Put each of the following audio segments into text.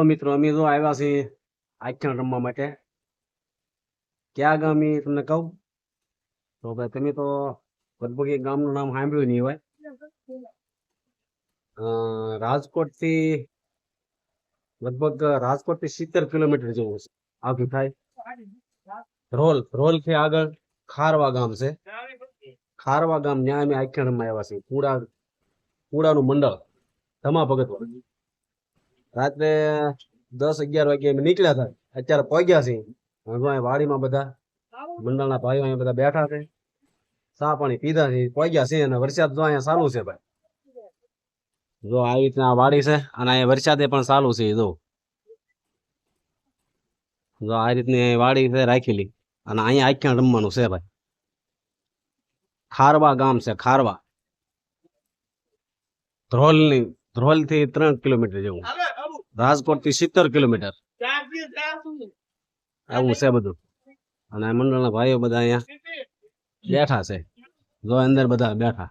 હાલો મિત્રો, અમે જો આવ્યા છીએ આખ્યાન રમવા માટે. ક્યાં ગામ તમને કહું? તો ભાઈ, તમે તો લગભગ એ ગામનું નામ સાંભળ્યું નહીં હોય. રાજકોટથી લગભગ રાજકોટથી સિત્તેર કિલોમીટર જેવું છે આગળ થાય રોલ રોલથી આગળ ખારવા ગામ છે. ખારવા ગામ, ત્યાં અમે આખ્યાન રમવા આવ્યા છીએ. કુડા, કુડાનું મંડળ. ધમા ભગત રાત્રે દસ અગિયાર વાગે અમે નીકળ્યા હતા. અત્યારે પહોંચ્યા છીએ. હવે વાડીમાં બધા, મંડળના ભાઈઓ અહીંયા બધા બેઠા છે. સા પાણી પીધા છે પહોંચ્યા છે અને વરસાદ જો અહીંયા સારું છે ભાઈ. જો આવી રીતના વાડી છે અને અહીંયા વરસાદે પણ સારું છે, જો. જો આ રીતની વાડી છે રાખેલી અને અહીંયા આખ્યા રમવાનું છે ભાઈ. ખારવા ગામ છે, ખારવા. ધ્રોલની ધ્રોલથી ત્રણ કિલોમીટર જેવું. રાજકોટથી સિત્તેર કિલોમીટર. આવું છે બધું. અને આ મંડળના ભાઈઓ બધા અહીંયા બેઠા છે. જો અંદર બધા બેઠા.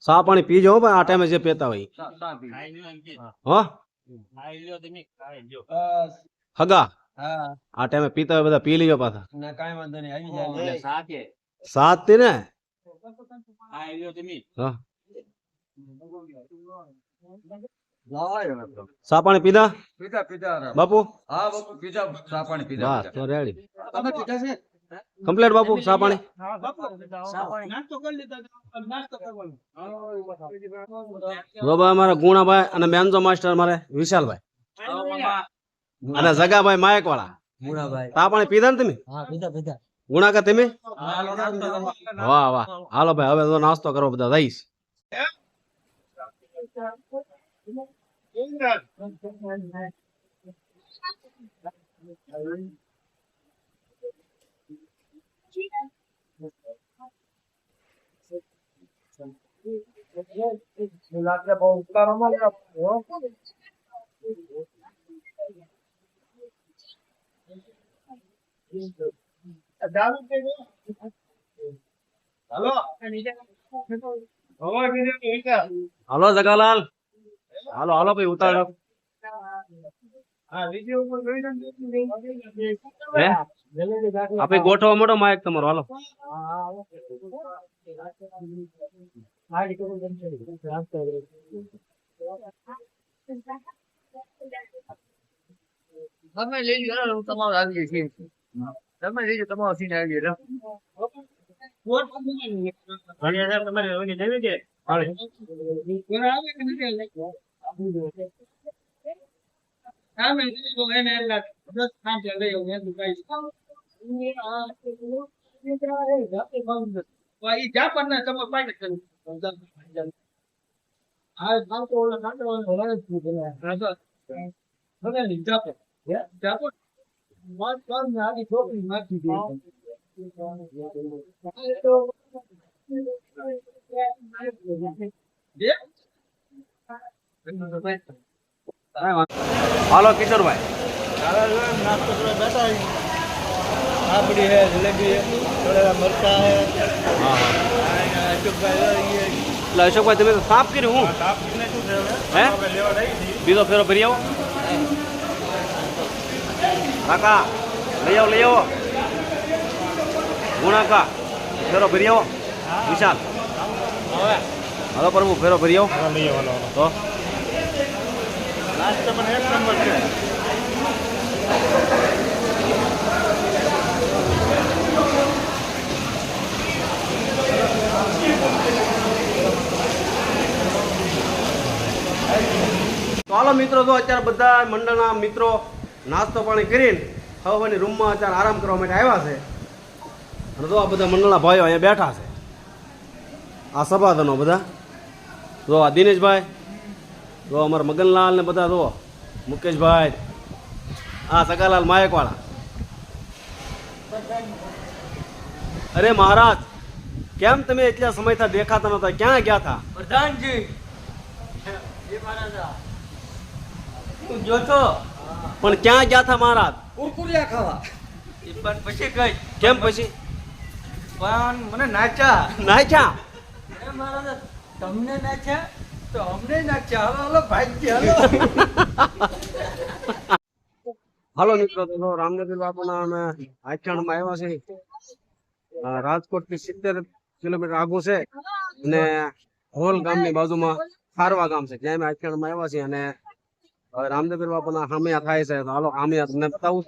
સા પાણી પીજો પણ આ ટાઈમે જે પીતા હોય. હગા. આ ટાઈમે પીતા હોય બધા પી લીજો પાછા. સાતથી ને? હા ચા પાણી પીધા? પીધા પીધા બાપુ? હા બાપુ પીધા ચા પાણી પીધા વાહ તો રેડી. તમે પીધા છે? કમ્પ્લીટ બાપુ ચા પાણી? જો અમારા ગુણાભાઈ અને બેનજો માસ્ટર મારે વિશાલભાઈ. અને જગાભાઈ માયક વાળા. તા પાણી પીધા ને તમે? હા પીધા પીધા. ગુણા કે તમે? વાહ વાહ. હાલો ભાઈ હવે તો નાસ્તો કરો બધા જઈશ હાલો. જગાલાલ. હાલો હાલો ભાઈ ઉતારો હે ગોઠવો મોટો માયક તમારો હાલો. તમે હેલો, હું તમારો આવી છીએ તમે લેજો તમારો સીન આવી ગયો હાલો કિશોરભાઈ બેઠા આપડી હે. જલેબી થોડા મરચા હે હા. હા અશોકભાઈ એટલે અશોકભાઈ તમે સાફ કર્યું હું? સાફ કરીને શું થયું હે બીજો ફેરો ભરી આવો. કાકા લઈ આવો લઈ આવો. ગુણાકા ફેરો ભરી આવો. વિશાલ. હાલો પ્રભુ ફેરો ભરી આવો. તો. નાસ્તો પણ એક નંબર છે. મિત્રો તો અત્યારે બધા મંડળના મિત્રો નાસ્તો પાણી કરીને હવાની રૂમમાં અત્યારે આરામ કરવા માટે આવ્યા છે. અને તો આ બધા મંડળના ભાઈઓ અહીંયા બેઠા છે. આ સભાધનો બધા. જો આ દિનેશભાઈ જો અમારા મગનલાલ ને બધા જો મુકેશભાઈ આ સગાલાલ માયકવાળા. અરે મહારાજ કેમ તમે એટલા સમયથી દેખાતા નતા ક્યાં ગયા હતા? પ્રધાનજી. જોતો પણ ક્યાં ગયા હતા મહારાજ? કુરકુરિયા ખાવા. પણ પછી કઈ. કેમ પછી? પણ મને નાચ્યા. નાચ્યા? મહારાજ તમને નાચ્યા તો અમને નાચ્યા. હાલો હાલો ભાઈ હાલો. હાલો મિત્રો તો રામનગર બાપુના અમે આચરણમાં આવ્યા છે રાજકોટ રાજકોટથી સિત્તેર કિલોમીટર આગું છે અને હોલ ગામની બાજુમાં ખારવા ગામ છે. જ્યાં અમે આચરણમાં આવ્યા છીએ અને રામદેવ બાપુના હામિયા થાય છે તો હાલો તમને બતાવું